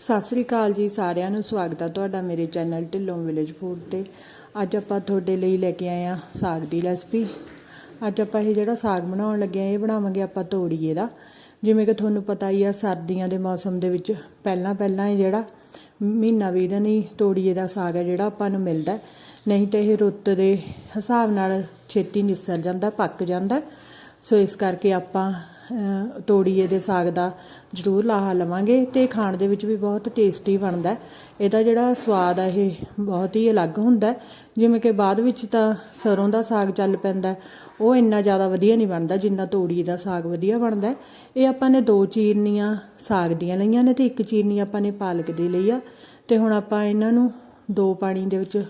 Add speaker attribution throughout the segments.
Speaker 1: ਸਤਿ ਸ੍ਰੀ ਅਕਾਲ ਜੀ ਸਾਰਿਆਂ ਨੂੰ, ਸਵਾਗਤ ਹੈ ਤੁਹਾਡਾ ਮੇਰੇ ਚੈਨਲ ਢਿੱਲੋਂ ਵਿਲੇਜ ਫੂਡ ਤੇ। ਅੱਜ ਆਪਾਂ ਤੁਹਾਡੇ ਲਈ ਲੈ ਕੇ ਆਏ ਆ ਸਾਗ ਦੀ ਰੈਸਪੀ। ਅੱਜ ਆਪਾਂ ਇਹ ਜਿਹੜਾ ਸਾਗ ਬਣਾਉਣ ਲੱਗੇ ਆ, ਇਹ ਬਣਾਵਾਂਗੇ ਆਪਾਂ ਤੋੜੀਏ ਦਾ। ਜਿਵੇਂ ਕਿ ਤੁਹਾਨੂੰ ਪਤਾ ਹੀ ਆ, ਸਰਦੀਆਂ ਦੇ ਮੌਸਮ ਦੇ ਵਿੱਚ ਪਹਿਲਾਂ ਪਹਿਲਾਂ ਇਹ ਜਿਹੜਾ ਮਹੀਨਾ ਵੀ ਦਿਨ ਹੀ ਤੋੜੀਏ ਦਾ ਸਾਗ ਹੈ ਜਿਹੜਾ ਆਪਾਂ ਨੂੰ ਮਿਲਦਾ ਨਹੀਂ ਤੇ ਇਹ ਰੁੱਤ ਦੇ ਹਿਸਾਬ ਨਾਲ ਛੇਤੀ ਨਿਸਰ ਜਾਂਦਾ, ਪੱਕ ਜਾਂਦਾ। ਸੋ ਇਸ ਕਰਕੇ ਆਪਾਂ ਤੋੜੀਏ ਦੇ ਸਾਗ ਦਾ ਜ਼ਰੂਰ ਲਾਹਾ ਲਵਾਂਗੇ ਤੇ ਖਾਣ ਦੇ ਵਿੱਚ ਵੀ ਬਹੁਤ ਟੇਸਟੀ ਬਣਦਾ ਇਹਦਾ ਜਿਹੜਾ ਸਵਾਦ ਆ, ਇਹ ਬਹੁਤ ਹੀ ਅਲੱਗ ਹੁੰਦਾ ਜਿਵੇਂ ਕਿ ਬਾਅਦ ਵਿੱਚ ਤਾਂ ਸਰੋਂ ਦਾ ਸਾਗ ਚੱਲ ਪੈਂਦਾ ਉਹ ਇੰਨਾ ਜ਼ਿਆਦਾ ਵਧੀਆ ਨਹੀਂ ਬਣਦਾ ਜਿੰਨਾ ਤੋੜੀ ਦਾ ਸਾਗ ਵਧੀਆ ਬਣਦਾ ਇਹ ਆਪਾਂ ਨੇ ਦੋ ਚੀਰਨੀਆਂ ਸਾਗ ਦੀਆਂ ਲਈਆਂ ਨੇ ਤੇ ਇੱਕ ਚੀਰਨੀ ਆਪਾਂ ਨੇ ਪਾਲਕ ਦੀ ਲਈ ਆ। ਤੇ ਹੁਣ ਆਪਾਂ ਇਹਨਾਂ ਨੂੰ ਦੋ ਪਾਣੀ ਦੇ ਵਿੱਚ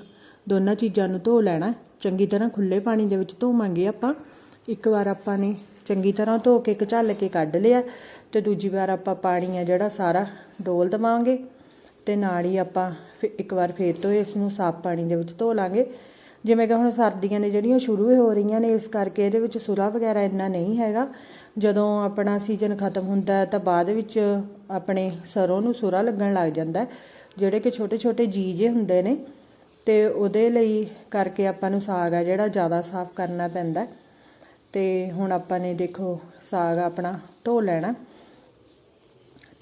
Speaker 1: ਦੋਨਾਂ ਚੀਜ਼ਾਂ ਨੂੰ ਧੋ ਲੈਣਾ ਚੰਗੀ ਤਰ੍ਹਾਂ ਖੁੱਲੇ ਪਾਣੀ ਦੇ ਵਿੱਚ ਧੋਵਾਂਗੇ ਆਪਾਂ। ਇੱਕ ਵਾਰ ਆਪਾਂ ਨੇ ਚੰਗੀ ਤਰ੍ਹਾਂ ਧੋ ਕੇ ਕਚੱਲ ਕੇ ਕੱਢ ਲਿਆ ਤੇ ਦੂਜੀ ਵਾਰ ਆਪਾਂ ਪਾਣੀ ਆ ਜਿਹੜਾ ਸਾਰਾ ਡੋਲ ਦਵਾਂਗੇ ਤੇ ਨਾਲ ਹੀ ਆਪਾਂ ਫਿਰ ਇੱਕ ਵਾਰ ਫੇਰ ਤੋਂ ਇਸ ਨੂੰ ਸਾਫ਼ ਪਾਣੀ ਦੇ ਵਿੱਚ ਧੋ ਲਾਂਗੇ। ਜਿਵੇਂ ਕਿ ਹੁਣ ਸਰਦੀਆਂ ਨੇ ਜਿਹੜੀਆਂ ਸ਼ੁਰੂ ਹੋ ਰਹੀਆਂ ਨੇ, ਇਸ ਕਰਕੇ ਇਹਦੇ ਵਿੱਚ ਸੁਰਾ ਵਗੈਰਾ ਇੰਨਾ ਨਹੀਂ ਹੈਗਾ। ਜਦੋਂ ਆਪਣਾ ਸੀਜ਼ਨ ਖਤਮ ਹੁੰਦਾ ਤਾਂ ਬਾਅਦ ਵਿੱਚ ਆਪਣੇ ਸਰੋਂ ਨੂੰ ਸੁਰਾ ਲੱਗਣ ਲੱਗ ਜਾਂਦਾ ਜਿਹੜੇ ਕਿ ਛੋਟੇ ਛੋਟੇ ਜੀਜੇ ਹੁੰਦੇ ਨੇ ਤੇ ਉਹਦੇ ਲਈ ਕਰਕੇ ਆਪਾਂ ਨੂੰ ਸਾਗ ਆ ਜਿਹੜਾ ਜ਼ਿਆਦਾ ਸਾਫ਼ ਕਰਨਾ ਪੈਂਦਾ ਤੇ ਹੁਣ ਆਪਾਂ ਨੇ ਦੇਖੋ ਸਾਗ ਆਪਣਾ ਧੋ ਲੈਣਾ।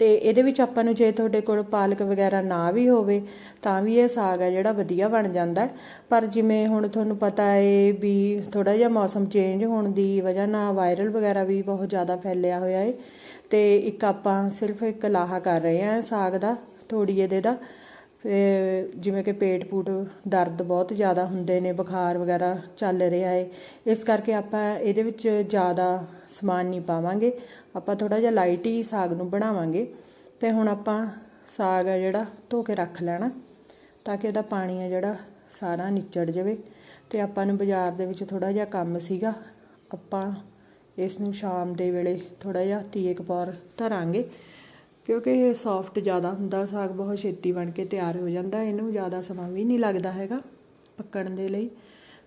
Speaker 1: ਤੇ ਇਹਦੇ ਵਿੱਚ ਆਪਾਂ ਨੂੰ ਜੇ ਤੁਹਾਡੇ ਕੋਲ ਪਾਲਕ ਵਗੈਰਾ ਨਾ ਵੀ ਹੋਵੇ, ਤਾਂ ਵੀ ਇਹ ਸਾਗ ਹੈ ਜਿਹੜਾ ਵਧੀਆ ਬਣ ਜਾਂਦਾ ਪਰ ਜਿਵੇਂ ਹੁਣ ਤੁਹਾਨੂੰ ਪਤਾ ਹੈ ਵੀ ਥੋੜਾ ਜਿਹਾ ਮੌਸਮ ਚੇਂਜ ਹੋਣ ਦੀ ਵਜ੍ਹਾ ਨਾਲ ਵਾਇਰਲ ਵਗੈਰਾ ਵੀ ਬਹੁਤ ਜ਼ਿਆਦਾ ਫੈਲਿਆ ਹੋਇਆ ਏ ਤੇ ਇੱਕ ਆਪਾਂ ਸਿਰਫ ਇੱਕ ਲਾਹਾ ਕਰ ਰਹੇ ਹਾਂ ਸਾਗ ਦਾ ਥੋੜੀ ਇਹਦੇ ਦਾ। ਫਿਰ ਜਿਵੇਂ ਕਿ ਪੇਟ ਪੂਟ ਦਰਦ ਬਹੁਤ ਜ਼ਿਆਦਾ ਹੁੰਦੇ ਨੇ, ਬੁਖਾਰ ਵਗੈਰਾ ਚੱਲ ਰਿਹਾ ਹੈ ਇਸ ਕਰਕੇ ਆਪਾਂ ਇਹਦੇ ਵਿੱਚ ਜ਼ਿਆਦਾ ਸਮਾਨ ਨਹੀਂ ਪਾਵਾਂਗੇ। ਆਪਾਂ ਥੋੜਾ ਜਿਹਾ ਲਾਈਟ ਹੀ ਸਾਗ ਨੂੰ ਬਣਾਵਾਂਗੇ ਤੇ ਹੁਣ ਆਪਾਂ ਸਾਗ ਹੈ ਜਿਹੜਾ ਧੋ ਕੇ ਰੱਖ ਲੈਣਾ ਤਾਂ ਕਿ ਉਹਦਾ ਪਾਣੀ ਹੈ ਜਿਹੜਾ ਸਾਰਾ ਨਿਚੜ ਜਾਵੇ। ਤੇ ਆਪਾਂ ਨੂੰ ਬਾਜ਼ਾਰ ਦੇ ਵਿੱਚ ਥੋੜਾ ਜਿਹਾ ਕੰਮ ਸੀਗਾ, ਆਪਾਂ ਇਸ ਨੂੰ ਸ਼ਾਮ ਦੇ ਵੇਲੇ ਥੋੜਾ ਜਿਹਾ ਤੀਏ ਕਪੌਰ ਧਰਾਂਗੇ। ਕਿਉਂਕਿ ਇਹ ਸੌਫਟ ਜ਼ਿਆਦਾ ਹੁੰਦਾ, ਸਾਗ ਬਹੁਤ ਛੇਤੀ ਬਣ ਕੇ ਤਿਆਰ ਹੋ ਜਾਂਦਾ, ਇਹਨੂੰ ਜ਼ਿਆਦਾ ਸਮਾਂ ਵੀ ਨਹੀਂ ਲੱਗਦਾ ਹੈਗਾ ਪੱਕਣ ਦੇ ਲਈ।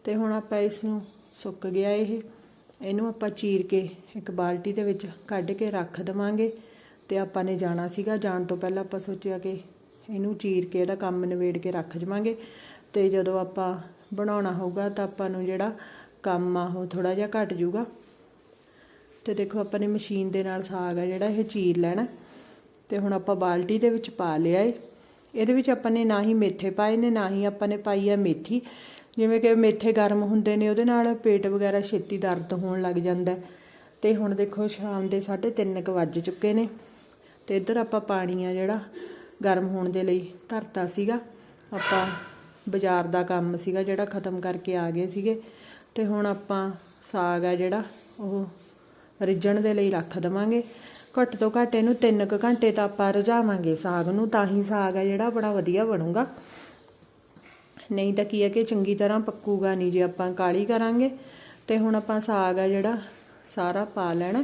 Speaker 1: ਤੇ ਹੁਣ ਆਪਾਂ ਇਸ ਨੂੰ ਸੁੱਕ ਗਿਆ ਇਹ, ਇਹਨੂੰ ਆਪਾਂ ਚੀਰ ਕੇ ਇੱਕ ਬਾਲਟੀ ਦੇ ਵਿੱਚ ਕੱਢ ਕੇ ਰੱਖ ਦਵਾਂਗੇ। ਤੇ ਆਪਾਂ ਨੇ ਜਾਣਾ ਸੀਗਾ, ਜਾਣ ਤੋਂ ਪਹਿਲਾਂ ਆਪਾਂ ਸੋਚਿਆ ਕਿ ਇਹਨੂੰ ਚੀਰ ਕੇ ਇਹਦਾ ਕੰਮ ਨਿਬੇੜ ਕੇ ਰੱਖ ਜਾਵਾਂਗੇ। ਤੇ ਜਦੋਂ ਆਪਾਂ ਬਣਾਉਣਾ ਹੋਊਗਾ ਤਾਂ ਆਪਾਂ ਨੂੰ ਜਿਹੜਾ ਕੰਮ ਆ ਉਹ ਥੋੜਾ ਜਿਹਾ ਘਟ ਜਾਊਗਾ ਤੇ ਦੇਖੋ, ਆਪਾਂ ਨੇ ਮਸ਼ੀਨ ਦੇ ਨਾਲ ਸਾਗ ਆ ਜਿਹੜਾ ਇਹ ਚੀਰ ਲੈਣਾ। ਤੇ ਹੁਣ ਆਪਾਂ ਬਾਲਟੀ ਦੇ ਵਿੱਚ ਪਾ ਲਿਆ ਏ। ਇਹਦੇ ਵਿੱਚ ਆਪਾਂ ਨੇ ਨਾ ਹੀ ਮੇਥੇ ਪਾਏ ਨੇ, ਨਾ ਹੀ ਆਪਾਂ ਨੇ ਪਾਈ ਆ ਮੇਥੀ। ਜਿਵੇਂ ਕਿ ਮੇਥੇ ਗਰਮ ਹੁੰਦੇ ਨੇ, ਉਹਦੇ ਨਾਲ ਪੇਟ ਵਗੈਰਾ ਛੇਤੀ ਦਰਦ ਹੋਣ ਲੱਗ ਜਾਂਦਾ ਹੈ। ਤੇ ਹੁਣ ਦੇਖੋ ਸ਼ਾਮ ਦੇ 3:30 ਕੁ ਵੱਜ ਚੁੱਕੇ ਨੇ। ਤੇ ਇੱਧਰ ਆਪਾਂ ਪਾਣੀ ਆ ਜਿਹੜਾ ਗਰਮ ਹੋਣ ਦੇ ਲਈ ਧਰਤਾ ਸੀਗਾ। ਆਪਾਂ ਬਾਜ਼ਾਰ ਦਾ ਕੰਮ ਸੀਗਾ ਜਿਹੜਾ ਖਤਮ ਕਰਕੇ ਆ ਗਏ ਸੀਗੇ। ਤੇ ਹੁਣ ਆਪਾਂ ਸਾਗ ਆ ਜਿਹੜਾ, ਉਹ ਰਿੱਝਣ ਦੇ ਲਈ ਰੱਖ ਦਵਾਂਗੇ। ਘੱਟ ਤੋਂ ਘੱਟ ਇਹਨੂੰ 3 ਕੁ ਘੰਟੇ ਤਾਂ ਆਪਾਂ ਰਝਾਵਾਂਗੇ। ਸਾਗ ਨੂੰ ਤਾਂ ਹੀ ਸਾਗ ਆ ਜਿਹੜਾ ਬੜਾ ਵਧੀਆ ਬਣੂਗਾ। ਨਹੀਂ ਤਾਂ ਕੀ ਹੈ ਕਿ ਚੰਗੀ ਤਰ੍ਹਾਂ ਪੱਕੂਗਾ ਨਹੀਂ ਜੇ ਆਪਾਂ ਕਾਲੀ ਕਰਾਂਗੇ, ਤੇ ਹੁਣ ਆਪਾਂ ਸਾਗ ਆ ਜਿਹੜਾ ਸਾਰਾ ਪਾ ਲੈਣਾ।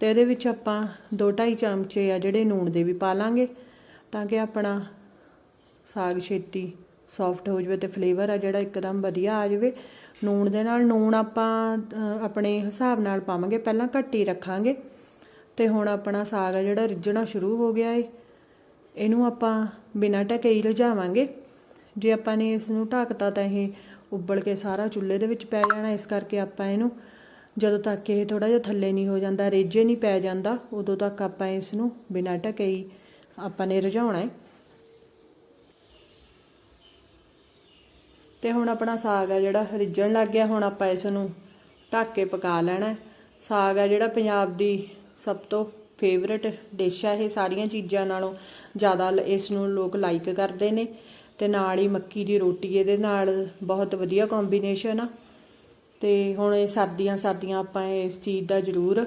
Speaker 1: ਤੇ ਇਹਦੇ ਵਿੱਚ ਆਪਾਂ 2.5 ਚਮਚੇ ਆ ਜਿਹੜੇ ਨੂਣ ਦੇ ਵੀ ਪਾ ਲਾਂਗੇ, ਤਾਂ ਕਿ ਆਪਣਾ ਸਾਗ ਛੇਤੀ ਸੌਫਟ ਹੋ ਜਾਵੇ ਤੇ ਫਲੇਵਰ ਆ ਜਿਹੜਾ ਇੱਕਦਮ ਵਧੀਆ ਆ ਜਾਵੇ। ਨੂਣ ਦੇ ਨਾਲ ਨੂਣ ਆਪਾਂ ਆਪਣੇ ਹਿਸਾਬ ਨਾਲ ਪਾਵਾਂਗੇ। ਪਹਿਲਾਂ ਘੱਟ ਹੀ ਰੱਖਾਂਗੇ। ਤੇ ਹੁਣ ਆਪਣਾ ਸਾਗ ਆ ਜਿਹੜਾ ਰਿੱਝਣਾ ਸ਼ੁਰੂ ਹੋ ਗਿਆ ਏ। ਇਹਨੂੰ ਆਪਾਂ ਬਿਨਾਂ ਢਕੇ ਹੀ ਰਝਾਵਾਂਗੇ ਜੇ ਆਪਾਂ ਨੇ ਇਸ ਨੂੰ ਢੱਕਤਾ ਤਾਂ ਇਹ ਉੱਬਲ ਕੇ ਸਾਰਾ ਚੁੱਲ੍ਹੇ ਦੇ ਵਿੱਚ ਪੈ ਜਾਣਾ, ਇਸ ਕਰਕੇ ਆਪਾਂ ਇਹਨੂੰ ਜਦੋਂ ਤੱਕ ਇਹ ਥੋੜਾ ਜਿਹਾ ਥੱਲੇ ਨਹੀਂ ਹੋ ਜਾਂਦਾ, ਰੇਜੇ ਨਹੀਂ ਪੈ ਜਾਂਦਾ, ਉਦੋਂ ਤੱਕ ਆਪਾਂ ਇਸ ਨੂੰ ਬਿਨਾਂ ਢਕੇ ਹੀ ਆਪਾਂ ਨੇ ਰਝਾਉਣਾ ਹੈ ਤੇ ਹੁਣ ਆਪਣਾ ਸਾਗ ਆ ਜਿਹੜਾ ਰਿੱਝਣ ਲੱਗ ਗਿਆ, ਹੁਣ ਆਪਾਂ ਇਸ ਨੂੰ ਢੱਕ ਕੇ ਪਕਾ ਲੈਣਾ ਸਾਗ ਆ ਜਿਹੜਾ ਪੰਜਾਬ ਦੀ ਸਭ ਤੋਂ ਫੇਵਰਟ ਡਿਸ਼ ਆ ਇਹ ਸਾਰੀਆਂ ਚੀਜ਼ਾਂ ਨਾਲੋਂ ਜ਼ਿਆਦਾ ਲ- ਇਸ ਨੂੰ ਲੋਕ ਲਾਈਕ ਕਰਦੇ ਨੇ ਤੇ ਨਾਲ ਹੀ ਮੱਕੀ ਦੀ ਰੋਟੀ ਇਹਦੇ ਨਾਲ ਬਹੁਤ ਵਧੀਆ ਕੰਬੀਨੇਸ਼ਨ ਆ। ਤੇ ਹੁਣ ਇਹ ਸਰਦੀਆਂ ਸਰਦੀਆਂ ਆਪਾਂ ਇਸ ਚੀਜ਼ ਦਾ ਜ਼ਰੂਰ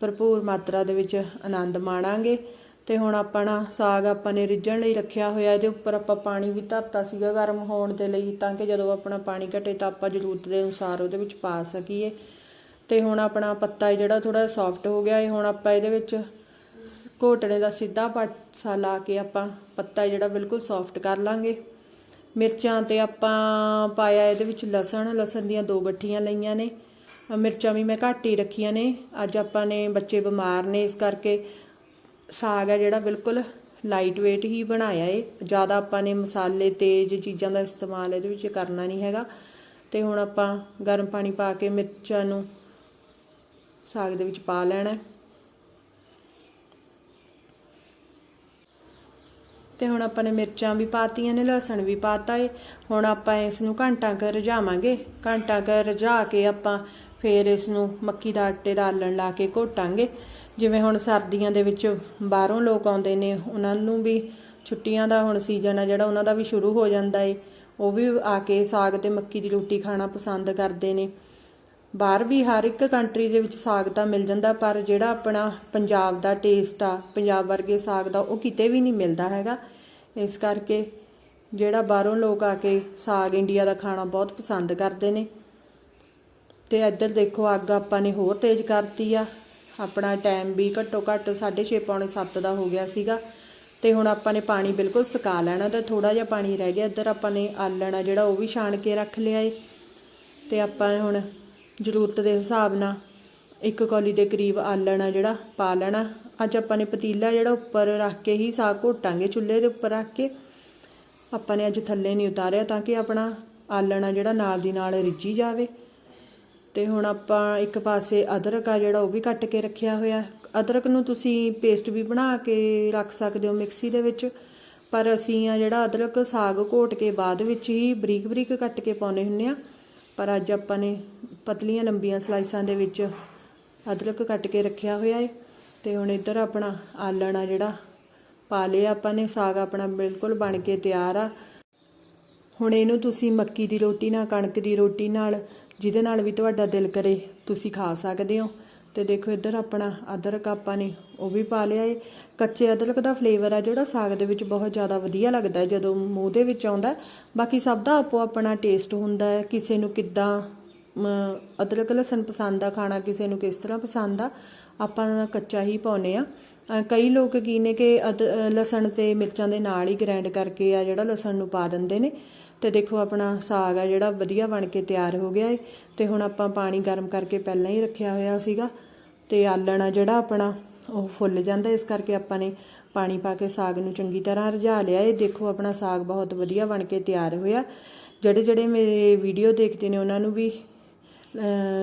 Speaker 1: ਭਰਪੂਰ ਮਾਤਰਾ ਦੇ ਵਿੱਚ ਆਨੰਦ ਮਾਣਾਂਗੇ। ਤੇ ਹੁਣ ਆਪਣਾ ਸਾਗ ਆਪਾਂ ਨੇ ਰਿੱਝਣ ਲਈ ਰੱਖਿਆ ਹੋਇਆ, ਇਹਦੇ ਉੱਪਰ ਆਪਾਂ ਪਾਣੀ ਵੀ ਧਰਤਾ ਸੀਗਾ ਗਰਮ ਹੋਣ ਦੇ ਲਈ ਤਾਂ ਕਿ ਜਦੋਂ ਆਪਣਾ ਪਾਣੀ ਘਟੇ ਤਾਂ ਆਪਾਂ ਜ਼ਰੂਰਤ ਦੇ ਅਨੁਸਾਰ ਉਹਦੇ ਵਿੱਚ ਪਾ ਸਕੀਏ। ਤੇ ਹੁਣ ਆਪਣਾ ਪੱਤਾ ਹੈ ਜਿਹੜਾ ਥੋੜਾ ਸੌਫਟ ਹੋ ਗਿਆ ਹੈ ਹੁਣ ਆਪਾਂ ਇਹਦੇ ਵਿੱਚ ਘੋਟਣੇ ਦਾ ਸਿੱਧਾ ਪਾਸਾ ਲਾ ਕੇ ਆਪਾਂ ਪੱਤਾ ਜਿਹੜਾ ਬਿਲਕੁਲ ਸੌਫਟ ਕਰ ਲਾਂਗੇ। ਮਿਰਚਾਂ ਤੇ ਆਪਾਂ ਪਾਇਆ ਇਹਦੇ ਵਿੱਚ ਲਸਣ ਲਸਣ ਦੀਆਂ ਦੋ ਗੱਠੀਆਂ ਲਈਆਂ ਨੇ। ਮਿਰਚਾਂ ਵੀ ਮੈਂ ਘੱਟ ਹੀ ਰੱਖੀਆਂ ਨੇ। ਅੱਜ ਆਪਾਂ ਨੇ ਬੱਚੇ ਬਿਮਾਰ ਨੇ, ਇਸ ਕਰਕੇ ਸਾਗ ਹੈ ਜਿਹੜਾ ਬਿਲਕੁਲ ਲਾਈਟ weight ਹੀ ਬਣਾਇਆ ਏ। ਜ਼ਿਆਦਾ ਆਪਾਂ ਨੇ ਮਸਾਲੇ, ਤੇਜ਼ ਚੀਜ਼ਾਂ ਦਾ ਇਸਤੇਮਾਲ ਇਹਦੇ ਵਿੱਚ ਕਰਨਾ ਨਹੀਂ ਹੈਗਾ। ਤੇ ਹੁਣ ਆਪਾਂ ਗਰਮ ਪਾਣੀ ਪਾ ਕੇ ਮਿਰਚਾਂ ਨੂੰ ਸਾਗ ਦੇ ਵਿੱਚ ਪਾ ਲੈਣਾ। ਤੇ ਹੁਣ ਆਪਾਂ ਨੇ ਮਿਰਚਾਂ ਵੀ ਪਾਤੀਆਂ ਨੇ, ਲਸਣ ਵੀ ਪਾਤਾ ਏ। ਹੁਣ ਆਪਾਂ ਇਸ ਨੂੰ ਘੰਟਾ ਕੁ ਰਝਾਵਾਂਗੇ ਘੰਟਾ ਕੁ ਰਝਾ ਕੇ ਆਪਾਂ ਫੇਰ ਇਸ ਨੂੰ ਮੱਕੀ ਦਾ ਆਟੇ ਦਾ ਆਲਣ ਲਾ ਕੇ ਘੋਟਾਂਗੇ। ਜਿਵੇਂ ਹੁਣ ਸਰਦੀਆਂ ਦੇ ਵਿੱਚ ਬਾਹਰੋਂ ਲੋਕ ਆਉਂਦੇ ਨੇ, ਉਹਨਾਂ ਨੂੰ ਵੀ ਛੁੱਟੀਆਂ ਦਾ ਹੁਣ ਸੀਜ਼ਨ ਆ ਜਿਹੜਾ, ਉਹਨਾਂ ਦਾ ਵੀ ਸ਼ੁਰੂ ਹੋ ਜਾਂਦਾ ਏ। ਉਹ ਵੀ ਆ ਕੇ ਸਾਗ ਤੇ ਮੱਕੀ ਦੀ ਰੋਟੀ ਖਾਣਾ ਪਸੰਦ ਕਰਦੇ ਨੇ। ਬਾਹਰ ਵੀ ਹਰ ਇੱਕ ਕੰਟਰੀ ਦੇ ਵਿੱਚ ਸਾਗ ਤਾਂ ਮਿਲ ਜਾਂਦਾ, ਪਰ ਜਿਹੜਾ ਆਪਣਾ ਪੰਜਾਬ ਦਾ ਟੇਸਟ ਆ, ਪੰਜਾਬ ਵਰਗੇ ਸਾਗ ਦਾ, ਉਹ ਕਿਤੇ ਵੀ ਨਹੀਂ ਮਿਲਦਾ ਹੈਗਾ। ਇਸ ਕਰਕੇ ਜਿਹੜਾ ਬਾਹਰੋਂ ਲੋਕ ਆ ਕੇ ਸਾਗ ਇੰਡੀਆ ਦਾ ਖਾਣਾ ਬਹੁਤ ਪਸੰਦ ਕਰਦੇ ਨੇ। ਤੇ ਇੱਧਰ ਦੇਖੋ, ਅੱਗ ਆਪਾਂ ਨੇ ਹੋਰ ਤੇਜ਼ ਕਰਤੀ ਆ। ਆਪਣਾ ਟਾਈਮ ਵੀ ਘੱਟੋ ਘੱਟ 6:30 ਪੌਣੇ 7 ਦਾ ਹੋ ਗਿਆ ਸੀਗਾ। ਤੇ ਹੁਣ ਆਪਾਂ ਨੇ ਪਾਣੀ ਬਿਲਕੁਲ ਸੁਕਾ ਲੈਣਾ ਤੇ ਥੋੜਾ ਜਿਹਾ ਪਾਣੀ ਰਹਿ ਗਿਆ। ਇੱਧਰ ਆਪਾਂ ਨੇ ਆਲਣਾ ਜਿਹੜਾ ਉਹ ਵੀ ਛਾਣ ਕੇ ਰੱਖ ਲਿਆ ਏ। ਤੇ ਆਪਾਂ ਹੁਣ ਜ਼ਰੂਰਤ ਦੇ ਹਿਸਾਬ ਨਾਲ ਇੱਕ ਕੌਲੀ ਦੇ ਕਰੀਬ ਆਲਣ ਆ ਜਿਹੜਾ, ਪਾ ਲੈਣਾ। ਅੱਜ ਆਪਾਂ ਨੇ ਪਤੀਲਾ ਜਿਹੜਾ ਉੱਪਰ ਰੱਖ ਕੇ ਹੀ ਸਾਗ ਘੋਟਾਂਗੇ, ਚੁੱਲ੍ਹੇ ਦੇ ਉੱਪਰ ਰੱਖ ਕੇ। ਆਪਾਂ ਨੇ ਅੱਜ ਥੱਲੇ ਨਹੀਂ ਉਤਾਰਿਆ ਤਾਂ ਕਿ ਆਪਣਾ ਆਲਣ ਆ ਜਿਹੜਾ ਨਾਲ ਦੀ ਨਾਲ ਰਿੱਝੀ ਜਾਵੇ। ਤੇ ਹੁਣ ਆਪਾਂ ਇੱਕ ਪਾਸੇ ਅਦਰਕ ਆ ਜਿਹੜਾ ਉਹ ਵੀ ਕੱਟ ਕੇ ਰੱਖਿਆ ਹੋਇਆ। ਅਦਰਕ ਨੂੰ ਤੁਸੀਂ ਪੇਸਟ ਵੀ ਬਣਾ ਕੇ ਰੱਖ ਸਕਦੇ ਹੋ ਮਿਕਸੀ ਦੇ ਵਿੱਚ। ਪਰ ਅਸੀਂ ਆ ਜਿਹੜਾ ਅਦਰਕ ਸਾਗ ਘੋਟ ਕੇ ਬਾਅਦ ਵਿੱਚ ਹੀ ਬਰੀਕ ਬਰੀਕ ਕੱਟ ਕੇ ਪਾਉਨੇ ਹੁੰਨੇ ਆ। ਪਰ ਅੱਜ ਆਪਾਂ ਨੇ ਪਤਲੀਆਂ ਲੰਬੀਆਂ ਸਲਾਈਸਾਂ ਦੇ ਵਿੱਚ ਅਦਰਕ ਕੱਟ ਕੇ ਰੱਖਿਆ ਹੋਇਆ ਹੈ ਤੇ ਹੁਣ ਇੱਧਰ ਆਪਣਾ ਆਲਣ ਆ ਜਿਹੜਾ, ਪਾ ਲਿਆ ਆਪਾਂ ਨੇ, ਸਾਗ ਆਪਣਾ ਬਿਲਕੁਲ ਬਣ ਕੇ ਤਿਆਰ ਆ। ਹੁਣ ਇਹਨੂੰ ਤੁਸੀਂ ਮੱਕੀ ਦੀ ਰੋਟੀ ਨਾਲ, ਕਣਕ ਦੀ ਰੋਟੀ ਨਾਲ, ਜਿਹਦੇ ਨਾਲ ਵੀ ਤੁਹਾਡਾ ਦਿਲ ਕਰੇ, ਤੁਸੀਂ ਖਾ ਸਕਦੇ ਹੋ। ਤੇ ਦੇਖੋ ਇੱਧਰ ਆਪਣਾ ਅਦਰਕ ਆਪਾਂ ਨੇ, ਉਹ ਵੀ ਪਾ ਲਿਆ ਏ। ਕੱਚੇ ਅਦਰਕ ਦਾ ਫਲੇਵਰ ਆ ਜਿਹੜਾ, ਸਾਗ ਦੇ ਵਿੱਚ ਬਹੁਤ ਜ਼ਿਆਦਾ ਵਧੀਆ ਲੱਗਦਾ ਜਦੋਂ ਮੂੰਹ ਦੇ ਵਿੱਚ ਆਉਂਦਾ ਬਾਕੀ ਸਭ ਦਾ ਆਪੋ ਆਪਣਾ ਟੇਸਟ ਹੁੰਦਾ ਹੈ ਕਿਸੇ ਨੂੰ ਕਿੱਦਾਂ ਅਦਰਕ ਲਸਣ ਪਸੰਦ ਆ, ਖਾਣਾ ਕਿਸੇ ਨੂੰ ਕਿਸ ਤਰ੍ਹਾਂ ਪਸੰਦ ਆ, ਆਪਾਂ ਕੱਚਾ ਹੀ ਪਾਉਨੇ ਆ। ਕਈ ਲੋਕ ਕੀ ਨੇ ਕਿ ਅਦ- ਲਸਣ ਤੇ ਮਿਰਚਾਂ ਦੇ ਨਾਲ ਹੀ ਗ੍ਰਾਈਂਡ ਕਰਕੇ ਆ ਜਿਹੜਾ ਲਸਣ ਨੂੰ ਪਾ ਦਿੰਦੇ ਨੇ। ਤੇ ਦੇਖੋ ਆਪਣਾ ਸਾਗ ਆ ਜਿਹੜਾ ਵਧੀਆ ਬਣ ਕੇ ਤਿਆਰ ਹੋ ਗਿਆ ਏ। ਤੇ ਹੁਣ ਆਪਾਂ ਪਾਣੀ ਗਰਮ ਕਰਕੇ ਪਹਿਲਾਂ ਹੀ ਰੱਖਿਆ ਹੋਇਆ ਸੀਗਾ। ਤੇ ਆਲਣ ਆ ਜਿਹੜਾ ਆਪਣਾ, ਉਹ ਫੁੱਲ ਜਾਂਦਾ ਇਸ ਕਰਕੇ ਆਪਾਂ ਨੇ ਪਾਣੀ ਪਾ ਕੇ ਸਾਗ ਨੂੰ ਚੰਗੀ ਤਰ੍ਹਾਂ ਰਝਾ ਲਿਆ ਇਹ ਦੇਖੋ ਆਪਣਾ ਸਾਗ ਬਹੁਤ ਵਧੀਆ ਬਣ ਕੇ ਤਿਆਰ ਹੋਇਆ। ਜਿਹੜੇ ਜਿਹੜੇ ਮੇਰੇ ਵੀਡੀਓ ਦੇਖਦੇ ਨੇ, ਉਹਨਾਂ ਨੂੰ ਵੀ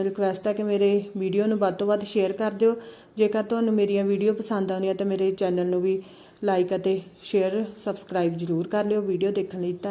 Speaker 1: ਰਿਕੁਐਸਟ ਹੈ ਕਿ ਮੇਰੇ ਵੀਡੀਓ ਨੂੰ ਵੱਧ ਤੋਂ ਵੱਧ ਸ਼ੇਅਰ ਕਰ ਦਿਓ। ਜੇਕਰ ਤੁਹਾਨੂੰ ਮੇਰੀਆਂ ਵੀਡੀਓ ਪਸੰਦ ਆਉਂਦੀਆਂ ਤਾਂ ਮੇਰੇ ਚੈਨਲ ਨੂੰ ਵੀ ਲਾਈਕ ਅਤੇ ਸ਼ੇਅਰ ਸਬਸਕ੍ਰਾਈਬ ਜ਼ਰੂਰ ਕਰ ਲਿਓ। ਵੀਡੀਓ ਦੇਖਣ ਲਈ ਧੰਨ-